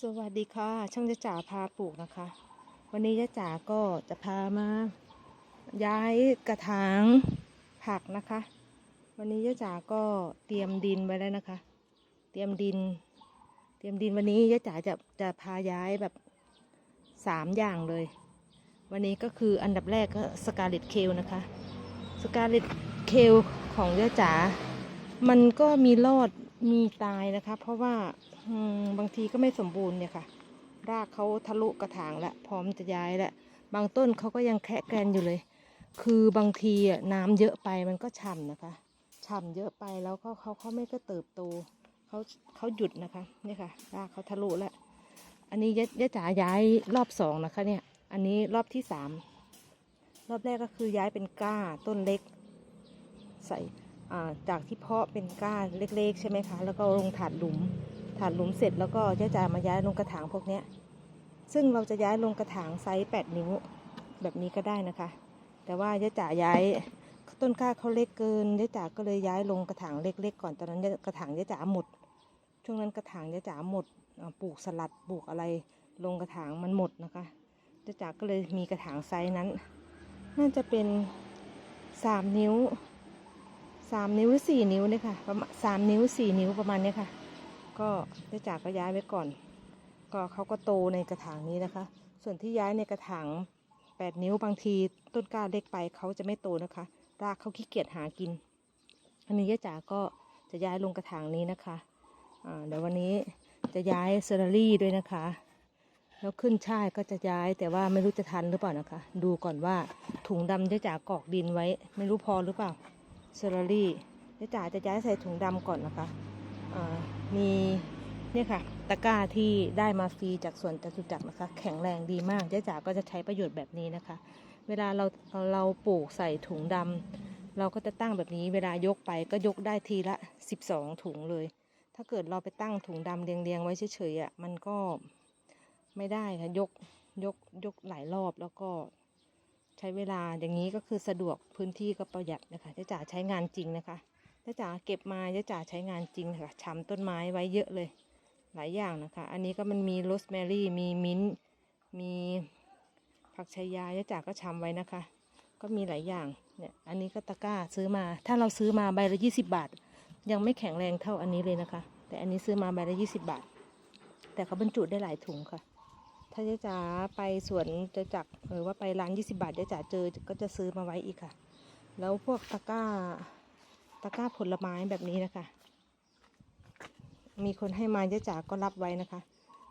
สวัสดีค่ะ ช่างจะจ๋าพาปลูกนะคะ วันนี้จะจ๋าก็จะพามา ย้ายกระถางผักนะคะ วันนี้ยะจ๋าก็เตรียมดินไว้แล้วนะคะ เตรียมดิน เตรียมดินวันนี้ยะจ๋าจะจะพาย้ายแบบสามอย่างเลย วันนี้ก็คืออันดับแรกก็สกาเลตเคลนะคะสกาเลตเคลของยะจ๋ามันก็มีรอดมีตายนะคะ เพราะว่า บางทีก็ไม่สมบูรณ์เนี่ยค่ะ รากเขาทะลุกระถางละพร้อมจะย้ายละบางต้นเขาก็ยังแคะแกรนอยู่เลย คือบางทีอะน้ำเยอะไปมันก็ฉ่ำนะคะฉ่ำเยอะไปแล้วก็เขาเขาไม่ก็เติบโตเขาเขาหยุดนะคะนี่ค่ะ รากเขาทะลุแล้วอันนี้ยะยจ๋าย้ายรอบสองนะคะ เนี่ย อันนี้รอบที่สามรอบแรกก็คือย้ายเป็นก้าต้นเล็ก ใส่จากที่เพาะเป็นก้าเล็ก ๆ ใช่ไหมคะ แล้วก็ลงถาดหลุม ถาดหลุมเสร็จแล้วก็จะจะมาย้ายลงกระถางพวกนี้ซึ่งเราจะย้ายลงกระถางไซส์8นิ้วแบบนี้ก็ได้นะคะ แต่ว่ายะจ๋าย้ายต้นกล้าเขาเล็กเกินยะจ๋าก็เลยย้ายลงกระถางเล็กๆก่อนตอนนั้นกระถางยะจ๋าหมด ช่วงนั้นกระถางยะจ๋าหมดปลูกสลัดปลูกอะไร ลงกระถางมันหมดนะคะยะจ๋าก็เลยมีกระถางไซส์นั้น น่าจะเป็นสามนิ้วสามนิ้วหรือสี่นิ้วเนี่ยค่ะประมาณสามนิ้วสี่นิ้วประมาณเนี้ยค่ะ ก็ได้จากก็ย้ายไว้ก่อน ก็เขาก็โตในกระถางนี้นะคะ ส่วนที่ย้ายในกระถางแปดนิ้วบางทีต้นกล้าเล็กไปเขาจะไม่โตนะคะรากเขาขี้เกียจหากิน อันนี้ย่าจ๋าก็จะย้ายลงกระถางนี้นะคะเดี๋ยววันนี้จะย้ายเซอร์รี่ด้วยนะคะ แล้วขึ้นช่ายก็จะย้ายแต่ว่าไม่รู้จะทันหรือเปล่านะคะ ดูก่อนว่าถุงดำย่าจ๋ากอกดินไว้ ไม่รู้พอหรือเปล่าเซอร์รี่ย่าจ๋าจะย้ายใส่ถุงดำก่อนนะคะอ่า มีเนี่ยค่ะ ตะกร้าที่ได้มาฟรีจากสวนจตุจักรนะคะ แข็งแรงดีมากเจ๊จ๋าก็จะใช้ประโยชน์แบบนี้นะคะ เวลาเราเราปลูกใส่ถุงดำเราก็จะตั้งแบบนี้เวลายกไปก็ยกได้ทีละ 12 ถุงเลย ถ้าเกิดเราไปตั้งถุงดำเรียงๆไว้เฉยๆอะมันก็ไม่ได้ค่ะยกยกยกหลายรอบแล้วก็ใช้เวลาอย่างนี้ก็คือสะดวกพื้นที่ก็ประหยัดนะคะเจ๊จ๋าใช้งานจริงนะคะ จ้าจ๋าเก็บมาจ้าจ๋าใช้งานจริงค่ะชำต้นไม้ไว้เยอะเลย หลายอย่างนะคะ อันนี้ก็มันมีโรสแมรี่มีมิ้นท์มีผักชายาจ้าจ๋าก็ชำไว้นะคะ ก็มีหลายอย่างเนี่ยอันนี้ก็ตะกร้าซื้อมา ถ้าเราซื้อมาใบละยี่สิบาท ยังไม่แข็งแรงเท่าอันนี้เลยนะคะ แต่อันนี้ซื้อมาใบละยี่สิบาท แต่เขาบรรจุได้หลายถุงค่ะ ถ้าจ้าจ๋าไปสวนจะจักหรือว่าไปร้านยี่สิบาทจ้าจ๋าเจอก็จะซื้อมาไว้อีกค่ะ แล้วพวกตะกร้า ตะกร้าผลไม้แบบนี้นะคะ มีคนให้มาเยอะจ๋าก็รับไว้นะคะ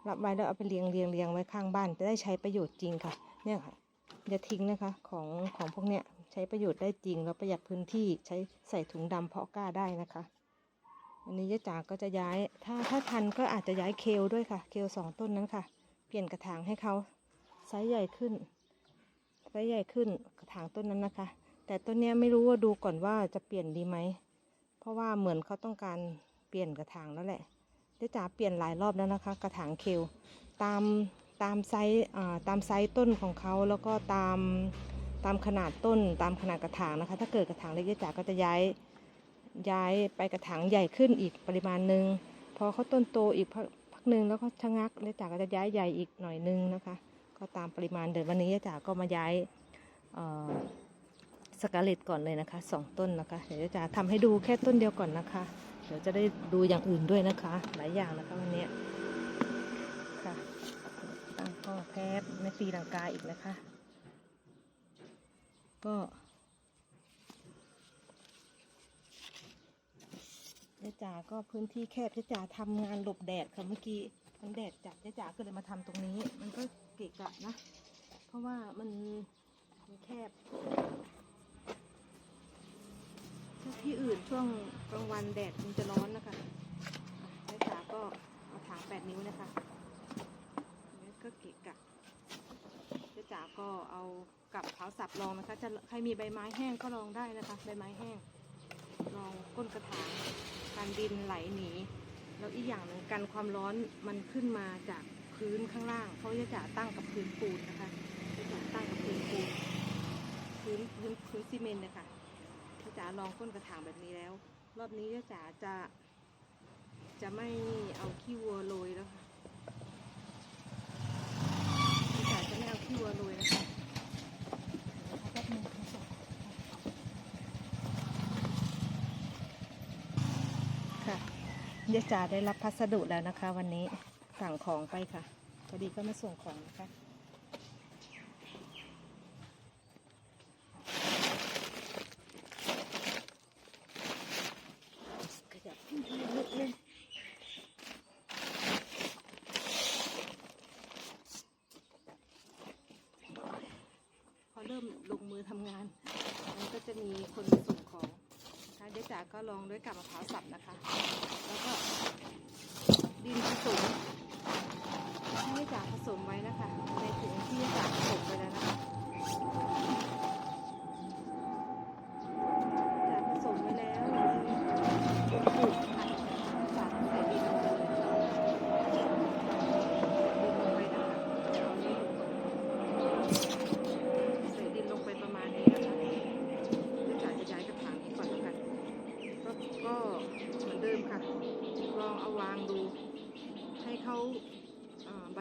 รับไว้แล้วเอาไปเรียงเรียงเรียงไว้ข้างบ้านจะได้ใช้ประโยชน์จริงค่ะ เนี่ยค่ะอย่าทิ้งนะคะของของพวกเนี้ยใช้ประโยชน์ได้จริงแล้วประหยัดพื้นที่ใช้ใส่ถุงดำเพาะกล้าได้นะคะอันนี้ยะจ๋าก็จะย้ายถ้าถ้าทันก็อาจจะย้ายเคลด้วยค่ะ เคลสองต้นนั้นค่ะ เปลี่ยนกระถางให้เขาไซส์ใหญ่ขึ้นไซส์ใหญ่ขึ้นกระถางต้นนั้นนะคะ แต่ต้นเนี้ยไม่รู้ว่าดูก่อนว่าจะเปลี่ยนดีไหม เพราะว่าเหมือนเขาต้องการเปลี่ยนกระถางแล้วแหละเจ๊จ๋าเปลี่ยนหลายรอบแล้วนะคะ กระถางเคลตามตามไซส์อ่าตามไซส์ต้นของเขาแล้วก็ตามตามขนาดต้นตามขนาดกระถางนะคะ ถ้าเกิดกระถางเล็กเจ๊จ๋าก็จะย้ายย้ายไปกระถางใหญ่ขึ้นอีกปริมาณหนึ่งพอเขาต้นโตอีกพักหนึ่งแล้วก็ชะงักเจ๊จ๋าก็จะย้ายใหญ่อีกหน่อยนึงนะคะ ก็ตามปริมาณเดิมวันนี้เจ๊จ๋าก็มาย้ายเอ่อ สกาเลตก่อนเลยนะคะสองต้นนะคะ เดี๋ยวจะทำให้ดูแค่ต้นเดียวก่อนนะคะ เดี๋ยวจะได้ดูอย่างอื่นด้วยนะคะ หลายอย่างนะคะวันนี้ค่ะตั้งกล้อแพบไม่ตีลังกาอีกนะคะ ก็เจ๊จ๋าก็พื้นที่แคบเจ๊จ๋าทำงานหลบแดดค่ะเมื่อกี้มันแดดจัดเจ๊จ๋าก็เลยมาทำตรงนี้ มันก็เกะกะนะ เพราะว่ามันมันแคบ ที่อื่นช่วงกลางวันแดดมันจะร้อนนะคะอะไม้จ๋าก็เอาถางแปดนิ้วนะคะแล้วก็เกะกะเจ๊จ๋าก็เอากับเท้าสับรองนะคะจะใครมีใบไม้แห้งก็ลองได้นะคะใบไม้แห้ง ลองก้นกระถางการดินไหลหนีแล้วอีกอย่างหนึ่งกันความร้อนมันขึ้นมาจากพื้นข้างล่างเขาจะจ๋าตั้งกับพื้นปูนนะคะเจ๊จ๋าตั้งกับพื้นปูนพื้นพื้นพื้นซีเมนต์นะคะ จ้าจ๋าลองก้นกระถางแบบนี้แล้ว รอบนี้เจ้จ๋าจะ จะไม่เอาขี้วัวโรยแล้วค่ะเจ้จ๋าจะไม่เอาขี้วัวโรยนะคะแป๊บนึงค่ะเจ้จ๋าได้รับพัสดุแล้วนะคะ วันนี้สั่งของไปค่ะพอดีก็มาส่งของนะคะ เริ่มลงมือทำงาน มันก็จะมีคนมาส่งของนะคะเดี๋ยวจ๋าก็ลองด้วยกับมะพร้าวสับนะคะ แล้วก็ดินผสมให้จ๋าผสมไว้นะคะในถุงที่จ๋าผสมไปแล้วนะคะ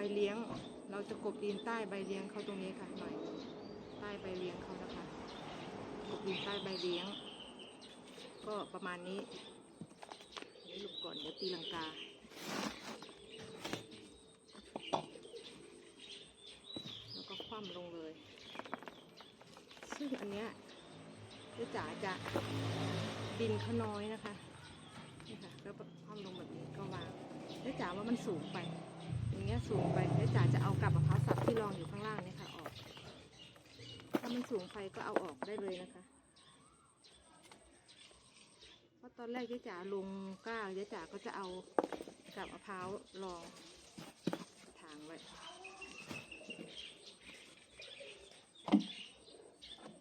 เอ่อใบเลี้ยง เราจะกบดินใต้ใบเลี้ยงเขาตรงนี้ค่ะหน่อยใต้ใบเลี้ยงเขานะคะกบดินใต้ใบเลี้ยง ก็ประมาณนี้นี่หลบก่อนเดี๋ยวตีลังกาแล้วก็คว่ำลงเลย ซึ่งอันเนี้ยคือจ๋าจะดินเขาน้อยนะคะนี่ค่ะแล้วก็คว่ำลงแบบนี้ก็วางแล้วจ๋าว่ามันสูงไป เงี้ยสูงไปแล้วจ๋าจะเอากับมะพร้าวสับที่รองอยู่ข้างล่างเนี่ยค่ะออก ถ้ามันสูงไปก็เอาออกได้เลยนะคะ เพราะตอนแรกเจ๊จ๋าลงก้าเจ๊จ๋าก็จะเอากับมะพร้าวรองถางไว้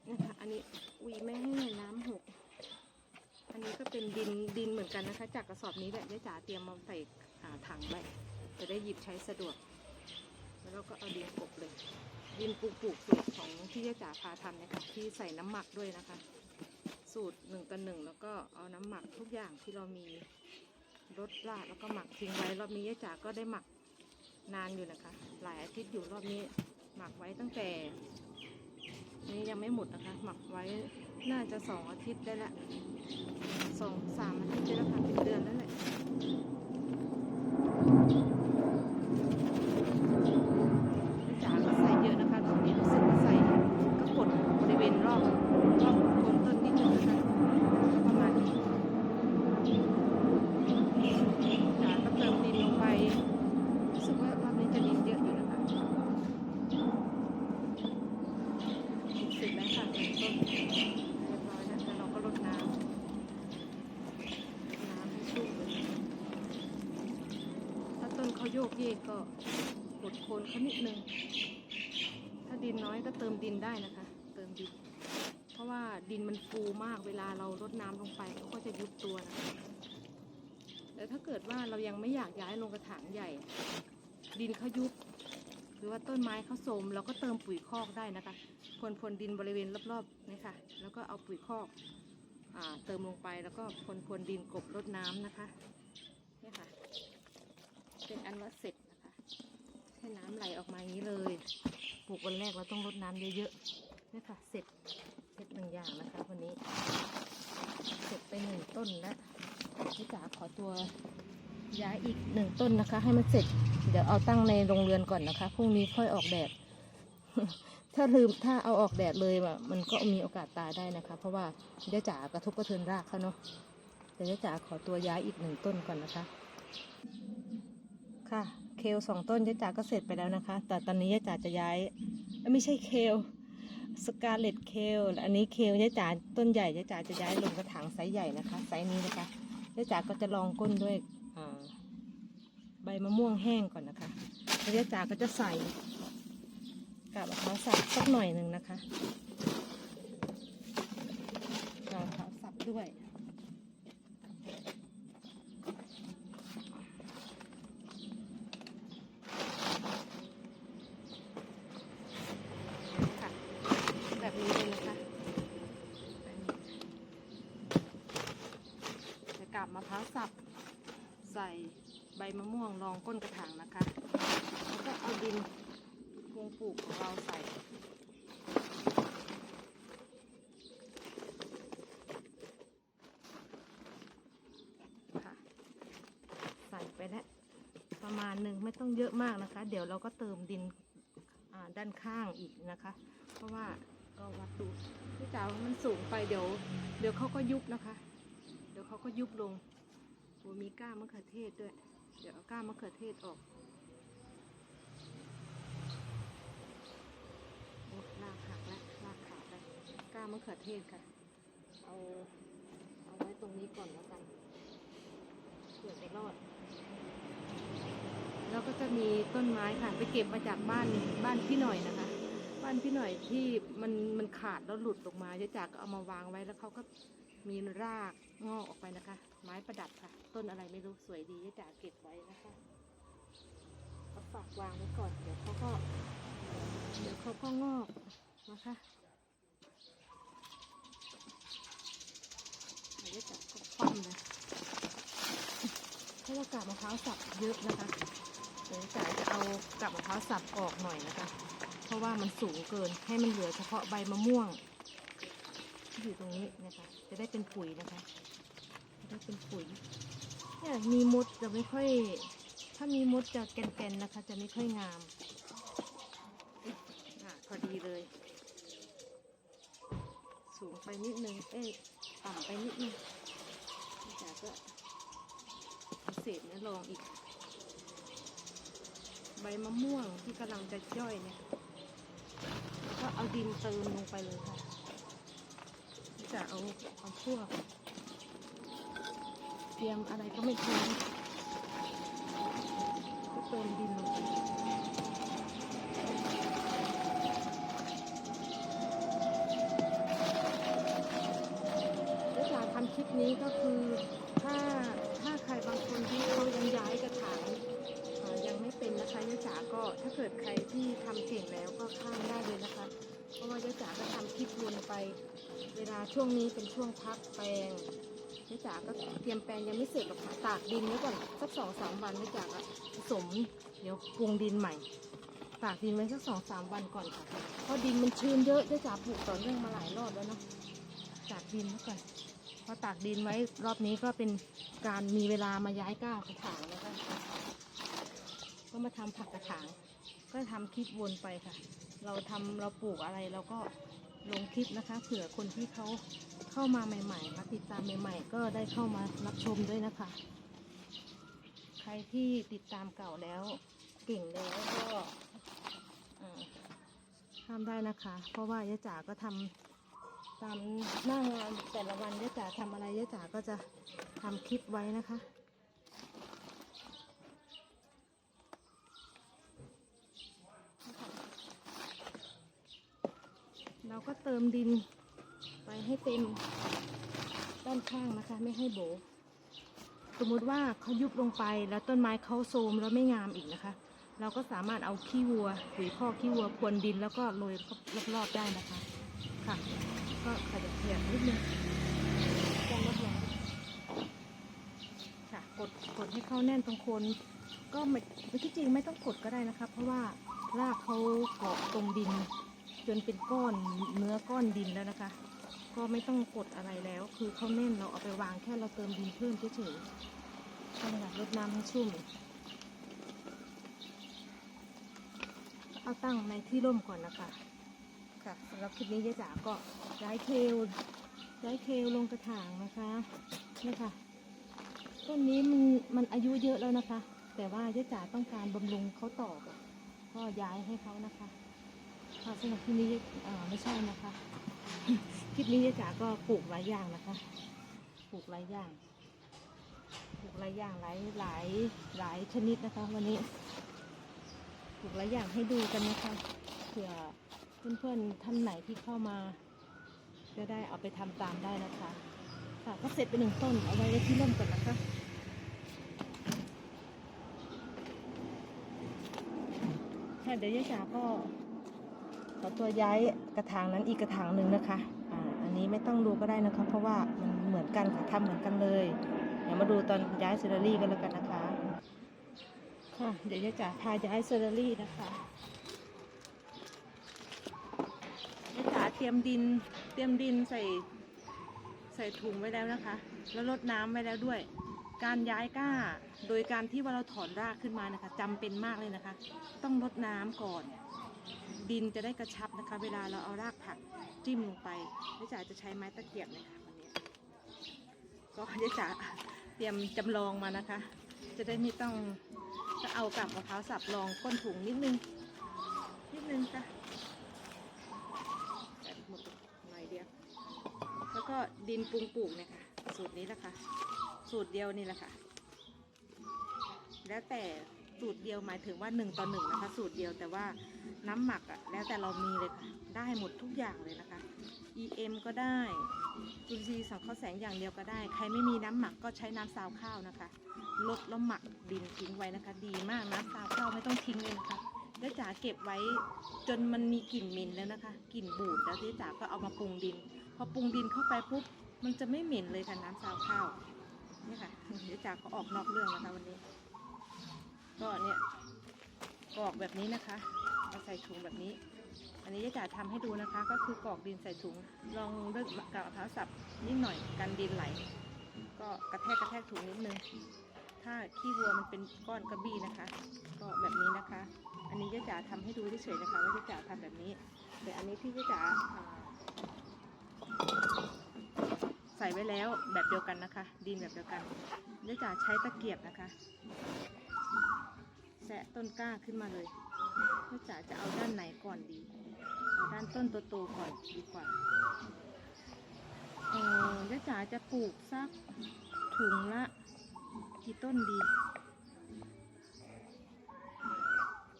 นะคะอันนี้อุยแม่ให้น้ำหก อันนี้ก็เป็นดินดินเหมือนกันนะคะ จากกระสอบนี้แหละยายจ๋าเตรียมมาใส่ถังไว้ จะได้หยิบใช้สะดวก แล้วเราก็เอาดินกบเลย ดินปลูกปลูกสูตรของที่ยาจ๋าพาทำเนี่ยค่ะที่ใส่น้ำหมักด้วยนะคะ สูตรหนึ่งต่อหนึ่งแล้วก็เอาน้ำหมักทุกอย่างที่เรามีรสราดแล้วก็หมักทิ้งไว้รอบนี้ยาจ๋าก็ได้หมักนานอยู่นะคะ หลายอาทิตย์อยู่รอบนี้หมักไว้ตั้งแต่ นี่ยังไม่หมดนะคะ หมักไว้น่าจะสองอาทิตย์ได้ละสองสามอาทิตย์ได้แล้วค่ะเป็นเดือนแล้วแหละจ๋าก็ใส่เยอะนะคะตรงนี้รู้สึกว่าใส่ก็กดบริเวณรอบรอบโคนต้นนิดนึงนะคะประมาณนี้จ๋าก็เติมดินลงไปรู้สึกว่ารอบนี้จะดินเยอะอยู่นะคะ เสร็จแล้วค่ะต้นเรียบร้อยแล้วแล้วเราก็รดน้ำน้ำให้ชุ่มเลยถ้าต้นเขาโยกเยกก็กดโคนเขานิดนึง ถ้าดินน้อยก็เติมดินได้นะคะ เติม ดิน เพราะว่าดินมันฟูมากเวลาเรารดน้ำลงไปเขาก็จะยุบตัวนะแต่ถ้าเกิดว่าเรายังไม่อยากย้ายลงกระถางใหญ่ ดินเขายุบหรือว่าต้นไม้เขาโทมเราก็เติมปุ๋ยคอกได้นะคะพรวนพรวนดินบริเวณรอบๆนี่ค่ะ แล้วก็เอาปุ๋ยคอกอเติมลงไปแล้วก็พรวนพรวนดินกบรดน้ำนะคะนี่ค่ะ เป็นอันว่าเสร็จนะคะให้น้ำไหลออกมาอย่างนี้เลย ปลูกวันแรกเราต้องรดน้ำเยอะๆ นี่ยค่ะเสร็จเสร็จหนึ่งอย่างนะคะวันนี้ เสร็จไปหนึ่งต้นแล้วพี่จ๋าขอตัวย้ายอีกหนึ่งต้นนะคะ ให้มันเสร็จ เดี๋ยวเอาตั้งในโรงเรือนก่อนนะคะพรุ่งนี้ค่อยออกแดดถ้าลืมถ้าเอาออกแดดเลยอะมันก็มีโอกาสตายได้นะคะ เพราะว่าเดี๋ยวจ๋ากระทบกระเทือนรากเขาเนาะเดี๋ยวจ๋าขอตัวย้ายอีกหนึ่งต้นก่อนนะคะ ค่ะเคลสองต้นเจ๊จ๋าก็เสร็จไปแล้วนะคะ แต่ตอนนี้เจ๊จ๋าจะย้ายไม่ใช่เคล สกาเลตเคลอันนี้เคลเจ๊จ๋าต้นใหญ่เจ๊จ๋าจะย้ายลงกระถางไซส์ใหญ่นะคะไซส์นี้นะคะเจ๊จ๋าก็จะลองก้นด้วยใบมะม่วงแห้งก่อนนะคะแล้วเจ๊จ๋าก็จะใส่กับมะพร้าวสับสักหน่อยหนึ่งนะคะกับมะพร้าวสับด้วย ค่ะ แบบนี้เลยนะคะจะกลับมะพร้าว สับใส่ใบมะม่วงรองก้นกระถางนะคะแล้วก็เอาดินพวงปลูกของเราใส่ค่ะมาณหนึ่งไม่ต้องเยอะมากนะคะ เดี๋ยวเราก็เติมดินด้านข้างอีกนะคะ เพราะว่าก็วัดดูพี่จ๋าวมันสูงไปเดี๋ยว เดี๋ยวเขาก็ยุบนะคะ เดี๋ยวเขาก็ยุบลง มีก้ามะเขือเทศด้วย เดี๋ยวเอาก้ามะเขือเทศออกโอ้ลากหักแล้วลากขาดแล้วก้ามะเขือเทศค่ะ เอาเอาไว้ตรงนี้ก่อนแล้วกันเผื่อจะรอด แล้วก็จะมีต้นไม้ค่ะ ไปเก็บมาจากบ้านบ้านพี่หน่อยนะคะ บ้านพี่หน่อยที่มันมันขาดแล้วหลุดลงมาเจ๊จากก็เอามาวางไว้แล้วเขาก็มีรากงอกออกไปนะคะ ไม้ประดับค่ะ ต้นอะไรไม่รู้สวยดีเจ๊จาเก็บไว้นะคะก็ฝากวางไว้ก่อนเดี๋ยวเขาก็เดี๋ยวเขาก็งอกนะคะเดี๋ยวจ๊จาก็คว่ำเลยเพราะว่ากาบมะพร้าวสับเยอะนะคะเดี๋ยวจ๋าจะเอากับมะพร้าวสับออกหน่อยนะคะ เพราะว่ามันสูงเกินให้มันเหลือเฉพาะใบมะม่วงที่อยู่ตรงนี้นะคะ จะได้เป็นปุ๋ยนะคะ จะได้เป็นปุ๋ยเนี่ยมีมดจะไม่ค่อย ถ้ามีมดจะแกนๆนะคะ จะไม่ค่อยงามอะพอดีเลย สูงไปนิดนึง เอ้ยต่ำไปนิดนึงจ๋าก็เอาเศษนี้ลองอีก ใบมะม่วงที่กำลังจะย่อยเนี่ยแล้วก็เอาดินเติมลงไปเลยค่ะจะเอาเอาพวก เตรียมอะไรก็ไม่ทิ้งก็เติมดินลงไปแล้วจากทำคลิปนี้ก็คือถ้าถ้าใครบางคนที่เขายังย้ายกระถางยังไม่เป็นนะคะยะจ๋าก็ถ้าเกิดใครที่ทำเก่งแล้วก็ข้ามได้เลยนะคะ เพราะว่ายะจ๋าก็ทำคลิปวนไป เวลาช่วงนี้เป็นช่วงพักแปลง ยะจ๋าก็เตรียมแปลงยังไม่เสร็จหรอกค่ะตากดินไว้ก่อนสักสองสามวันยะจ๋าก็ผสมเดี๋ยวปรุงดินใหม่ ตากดินไว้สักสองสามวันก่อนค่ะเพราะดินมันชื้นเยอะยะจ๋าปลูกต่อเนื่องมาหลายรอบแล้วเนาะตากดินไว้ก่อนพอตากดินไว้รอบนี้ก็เป็นการมีเวลามาย้ายก้าวกระถางนะคะก็มาทำผักกระถาง ก็ทำคลิปวนไปค่ะ เราทำเราปลูกอะไรเราก็ลงคลิปนะคะ เผื่อคนที่เขา เข้ามาใหม่ๆมาติดตามใหม่ๆ ก็ได้เข้ามารับชมด้วยนะคะ ใครที่ติดตามเก่าแล้วเก่งแล้วก็ห้ามได้นะคะ เพราะว่ายะจ๋าก็ทำตามหน้างานแต่ละวันยะจ๋าทำอะไรยะจ๋าก็จะทำคลิปไว้นะคะเราก็เติมดิน ให้เต็มด้านข้างนะคะ ไม่ให้โบ สมมุติว่าเขายุบลงไปแล้วต้นไม้เขาโทมแล้วไม่งามอีกนะคะ เราก็สามารถเอาขี้วัวปุ๋ยคอขี้วัวพรวนดินแล้วก็โรยรอบๆได้นะคะ ค่ะ ก็ขยับขยับนิดนึงจ้งรถแรงค่ะกดกดให้เข้าแน่นตรงโคนก็ไม่ที่จริงไม่ต้องกดก็ได้นะคะ เพราะว่ารากเขาเกาะตรงดิน จนเป็นก้อนเนื้อก้อนดินแล้วนะคะ ก็ไม่ต้องกดอะไรแล้ว คือเขาแน่นเราเอาไปวางแค่เราเติมดินเพิ่มเฉยๆใช่ค่ะรดน้ำให้ชุ่ม เอาตั้งในที่ร่มก่อนนะคะค่ะสำหรับคลิปนี้ยายจ๋าก็ย้ายเคลย้ายเคลลงกระถางนะคะนี่ค่ะต้นนี้มันมันอายุเยอะแล้วนะคะ แต่ว่ายายจ๋าต้องการบำรุงเขาต่อก็ย้ายให้เขานะคะ ค่ะสำหรับคลิปนี้อ่อไม่ใช่นะคะ คลิปนี้ยายจ๋าก็ปลูกหลายอย่างนะคะ ปลูกหลายอย่าง ปลูกหลายอย่างหลายหลายหลายชนิดนะคะ วันนี้ ปลูกหลายอย่างให้ดูกันนะคะเผื่อเพื่อนๆท่านไหนที่เข้ามาจะได้เอาไปทำตามได้นะคะ ค่ะก็เสร็จไปหนึ่งต้นเอาไว้ที่ร่มก่อนนะคะค่ะเดี๋ยวยายจ๋าก็ ขอตัวย้ายกระถางนั้นอีกกระถางหนึ่งนะคะอ่าอันนี้ไม่ต้องดูก็ได้นะคะ เพราะว่ามันเหมือนกันค่ะทำเหมือนกันเลยเดี๋ยวมาดูตอนย้ายเซอร์รี่กันแล้วกันนะคะค่ะเดี๋ยวยายจ๋าพาย้ายเซอร์รี่นะคะยายจ๋าเตรียมดินเตรียมดินใส่ใส่ถุงไว้แล้วนะคะ แล้วรดน้ำไว้แล้วด้วย การย้ายก้า โดยการที่ว่าเราถอนรากขึ้นมานะคะจำเป็นมากเลยนะคะ ต้องรดน้ำก่อน ดินจะได้กระชับนะคะ เวลาเราเอารากผักจิ้มลงไปยายจ๋าจะใช้ไม้ตะเกียบเลยค่ะวันนี้ ก็ยายจ๋าเตรียมจำลองมานะคะ จะได้ไม่ต้องจะเอากับมะพร้าวสับรองก้นถุงนิดนึง นิดนึงจ้ะแต่หมดหน่อยเดียว แล้วก็ดินปรุงปลูกเนี่ยค่ะสูตรนี้แหละค่ะ สูตรเดียวนี่แหละค่ะ แล้วแต่ สูตรเดียวหมายถึงว่าหนึ่งต่อหนึ่งนะคะ สูตรเดียวแต่ว่าน้ำหมักอะแล้วแต่เรามีเลยค่ะ ได้หมดทุกอย่างเลยนะคะ EM ก็ได้จุลินทรีย์สังเคราะห์แสงอย่างเดียวก็ได้ ใครไม่มีน้ำหมักก็ใช้น้ำซาวข้าวนะคะ ลดแล้วหมักดินทิ้งไว้นะคะ ดีมากน้ำซาวข้าวไม่ต้องทิ้งเลยะคะแล้วจ๋าเก็บไว้จนมันมีกลิ่นเหม็นแล้วนะคะกลิ่นบูดแล้วที่จ๋าก็เอามาปรุงดิน พอปรุงดินเข้าไปปุ๊บมันจะไม่เหม็นเลยค่ะน้ำซาวข้าวนี่ค่ะเดี๋ยวจ๋าก็ออกนอกเรื่องนะคะวันนี้ ก็เนี่ยกรอกแบบนี้นะคะเอาใส่ถุงแบบนี้ อันนี้จะทำให้ดูนะคะ ก็คือกรอกดินใส่ถุง ลองเลือกกับมะพร้าวสับนิดหน่อยกันดินไหล ก็กระแทกกระแทกถุงนิดนึง ถ้าขี้วัวมันเป็นก้อนกระบี้นะคะ ก็แบบนี้นะคะ อันนี้จะจ๋าทำให้ดูเฉยๆนะคะว่าจะจ๋าทำแบบนี้ แต่อันนี้ที่จะจ๋าอ่าใส่ไว้แล้วแบบเดียวกันนะคะ ดินแบบเดียวกันจะจ๋าใช้ตะเกียบนะคะะต้นกล้าขึ้นมาเลยว่าจ๋าจะเอาด้านไหนก่อนดีเอาด้านต้นโตๆก่อนดีกว่าเออยะจ๋าจะปลูกสักถุงละ กี่ต้นดี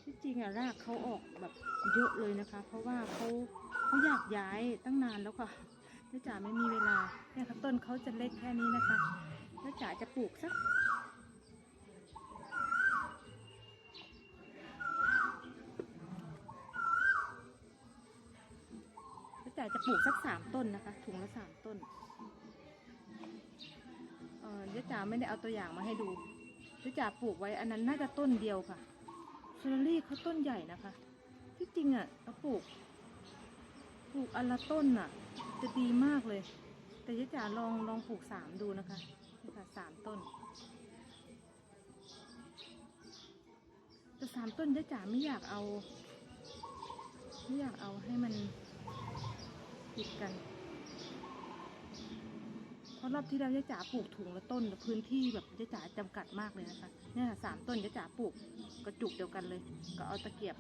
ที่จริงอะรากเขาออกแบบเยอะเลยนะคะ เพราะว่าเขาเขาอยากย้ายตั้งนานแล้วค่ะยะจ๋าไม่มีเวลาเนี่ยค่ะต้นเขาจะเล็กแค่นี้นะคะยะจ๋าจะปลูกสัก แต่จะปลูกสักสามต้นนะคะถุงละสามต้นเออยะจ๋าไม่ได้เอาตัวอย่างมาให้ดูยะจ๋าปลูกไว้อันนั้นน่าจะต้นเดียวค่ะเซอรี่เขาต้นใหญ่นะคะ ที่จริงอะเราปลูก ปลูกอันละต้นอะ จะดีมากเลย แต่ยะจ๋าลองลองปลูกสามดูนะคะนี่ค่ะสามต้น แต่สามต้นยะจ๋าไม่อยากเอา ไม่อยากเอาให้มัน ติดกัน เพราะรอบที่แล้วยาจ๋าปลูกถุงละต้นล้วพื้นที่แบบยาจ๋าจำกัดมากเลยนะคะ เนี่ยสามต้นยาจ๋าปลูกกระจุกเดียวกันเลย ก็เอาตะเกียบ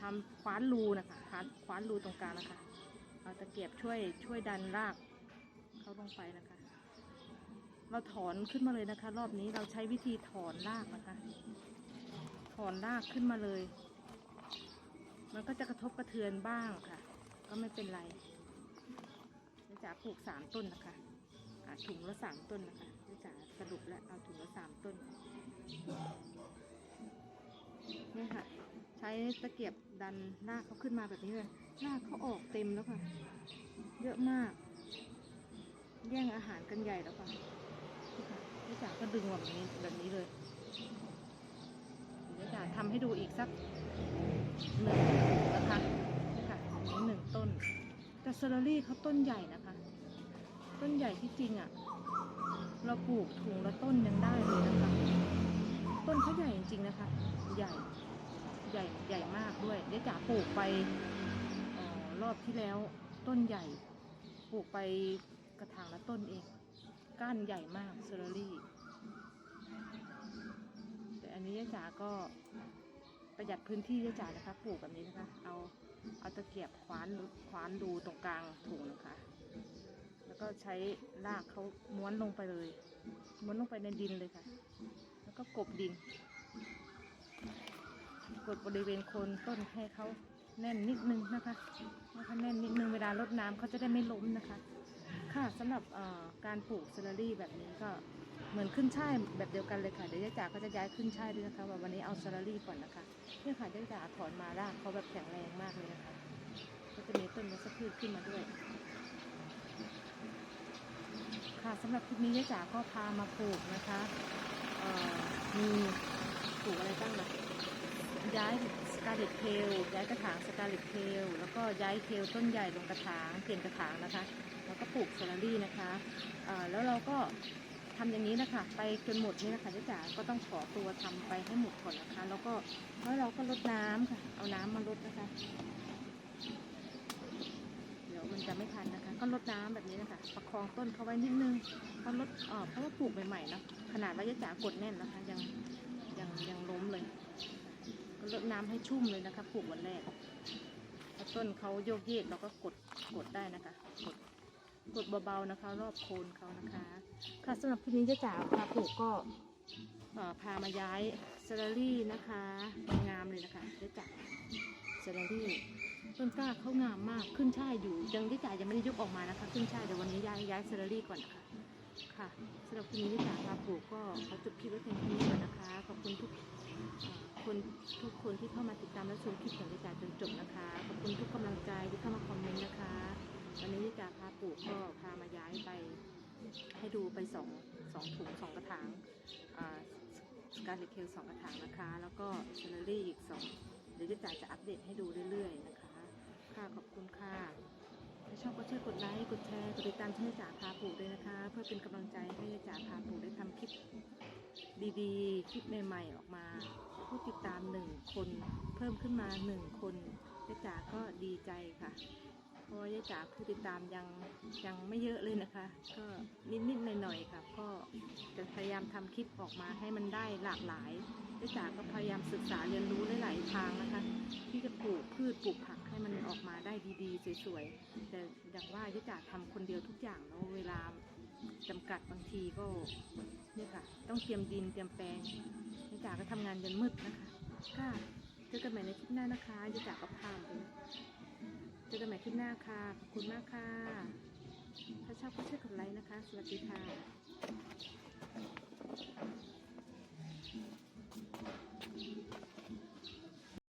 ทำคว้านรูนะคะคว้านคว้านรูตรงกลางนะคะ เอาตะเกียบช่วยช่วยดันรากเข้าลงไปนะคะ เราถอนขึ้นมาเลยนะคะ รอบนี้เราใช้วิธีถอนรากนะคะ ถอนรากขึ้นมาเลย มันก็จะกระทบกระเทือนบ้างค่ะ ก็ไม่เป็นไรเดี๋ยวจ๋าปลูกสามต้นนะคะะถุงละสามต้นนะคะเดี๋ยวจ๋าสรุปแล้วเอาถุงละสามต้นนี่ค่ะ ใช้ตะเกียบดันรากเขาขึ้นมาแบบนี้เลยรากเขาออกเต็มแล้วค่ะ เยอะมาก แย่งอาหารกันใหญ่แล้วค่ะนี่ค่ะเดี๋ยวจ๋าก็ดึงแบบนี้แบบนี้เลยเดี๋ยวจ๋าทำให้ดูอีกสักหนึ่งนะคะนี่ค่ะอันนี้หนึ่งต้น แต่เซอร์รี่เขาต้นใหญ่นะคะ ต้นใหญ่ที่จริงอะ่ะ เราปลูกถุงละต้นยังได้เลยนะคะ ต้นเขาใหญ่จริงๆนะคะ ใหญ่ใหญ่ใหญ่มากด้วยเดี๋ยวจ๋าปลูกไปออรอบที่แล้วต้นใหญ่ ปลูกไปกระถางละต้นเอง ก้านใหญ่มากเซอร์รี่แต่อันนี้ยายจ๋าก็ประหยัดพื้นที่เยอะจ่านะคะ ปลูกแบบนี้นะคะ เอา เอาตะเกียบคว้านคว้านดูตรงกลางถุงนะคะ แล้วก็ใช้รากเขาม้วนลงไปเลย ม้วนลงไปในดินเลยค่ะ แล้วก็กบดิน กดบริเวณโคนต้นให้เขาแน่นนิดนึงนะคะให้เขาแน่นนิดนึงเวลารดน้ำเขาจะได้ไม่ล้มนะคะ ค่ะสำหรับการปลูกเซอร์รี่แบบนี้ก็ เหมือนขึ้นช่ายแบบเดียวกันเลยค่ะเดี๋ยวยายจ๋าก็จะย้ายขึ้นช่ายด้วยนะคะวันนี้เอาซอร์รี่ก่อนนะคะเนี่ยค่ะยายจ๋าถอนมารากเขาแบบแข็งแรงมากเลยนะคะ ก็จะมีต้นมะสพืชขึ้นมาด้วย ค่ะสำหรับคลิปนี้ยายจ๋าก็พามาปลูกนะคะมีปลูกอะไรบ้างล่ะย้ายสกาเลตเคลย้ายกระถางสกาเลตเคลแล้วก็ย้ายเคลต้นใหญ่ลงกระถางเปลี่ยนกระถางนะคะ แล้วก็ปลูกซอร์รี่นะคะแล้วเราก็ ทำอย่างนี้นะคะ ไปจนหมดนี่นะคะเจ๊จ๋าก็ต้องขอตัวทำไปให้หมดก่อนนะคะ แล้วก็แล้วเราก็ลดน้ำค่ะ เอาน้ำมาลดนะคะ เดี๋ยวมันจะไม่ทันนะคะ ก็ลดน้ำแบบนี้นะคะ ประคองต้นเขาไว้นิดนึงเพราะลดเอ่อเพราะว่าปลูกใหม่ๆเนาะขนาดว่าเจ๊จ๋ากดแน่นนะคะ ยังยังยังล้มเลย ก็ลดน้ำให้ชุ่มเลยนะคะปลูกวันแรกต้นเขาโยกเยกเราก็กดกดได้นะคะกด กดเบาๆนะคะ รอบโคนเขานะคะ ค่ะสำหรับคลิปนี้เจ๊จ๋าพาปลูกก็เอ่อพามาย้ายเซลลี่นะคะงามๆเลยนะคะเจ๊จ๋าเซลลี่ต้นกล้าเขางามมากขึ้นช่ายอยู่ยังเจ๊จ๋ายังไม่ได้ยกออกมานะคะ ขึ้นช่ายเดี๋ยววันนี้ย้ายย้ายเซลลี่ก่อนนะคะค่ะสำหรับคลิปนี้เจ๊จ๋าพาปลูกก็ขอจบคลิปไว้เพียงเท่านี้ก่อนนะคะขอบคุณทุกเอ่อคนทุกคนที่เข้ามาติดตามและชมคลิปของดิจาจนจบนะคะขอบคุณทุกกำลังใจที่เข้ามาคอมเมนต์นะคะ วันนี้จาพาปู่ก็พามาย้ายไปให้ดูไปสองสองถุงสองกระถางสการ์เลเคลสองกระถางนะคะ แล้วก็เชลลี่อีกสองเดี๋ยวดิจาจะอัปเดตให้ดูเรื่อยๆนะคะ ค่ะขอบคุณค่ะถ้าชอบก็ช่วยกดไลค์กดแชร์กดติดตามช่องจ๋าพาปู่ด้วยนะคะ เพื่อเป็นกำลังใจให้จ๋าพาปู่ได้ทำคลิปดีๆ คลิปใหม่ๆออกมา ผู้ติดตามหนึ่งคนเพิ่มขึ้นมาหนึ่งคนยาจ๋าก็ดีใจค่ะ เพราะว่ายายจ๋าผู้ติดตามยังยังไม่เยอะเลยนะคะ ก็นิดๆหน่อยๆค่ะก็จะพยายามทำคลิปออกมาให้มันได้หลากหลายยายจ๋าก็พยายามศึกษาเรียนรู้หลายๆทางนะคะ ที่จะปลูกพืชปลูกผักให้มันออกมาได้ดีๆสวยๆแต่อย่างว่ายายจ๋าทำคนเดียวทุกอย่างแล้วเวลาจำกัดบางทีก็เนี่ยค่ะ ต้องเตรียมดินเตรียมแปลงยายจ๋าก็ทำงานยันมืดนะคะค่ะเจอกันใหม่ในคลิปหน้านะคะยายจ๋าก็พามไป เจอกันใหม่คลิปหน้าค่ะ ขอบคุณมากค่ะ ถ้าชอบก็ช่วยกดไลค์นะคะ สวัสดีค่ะ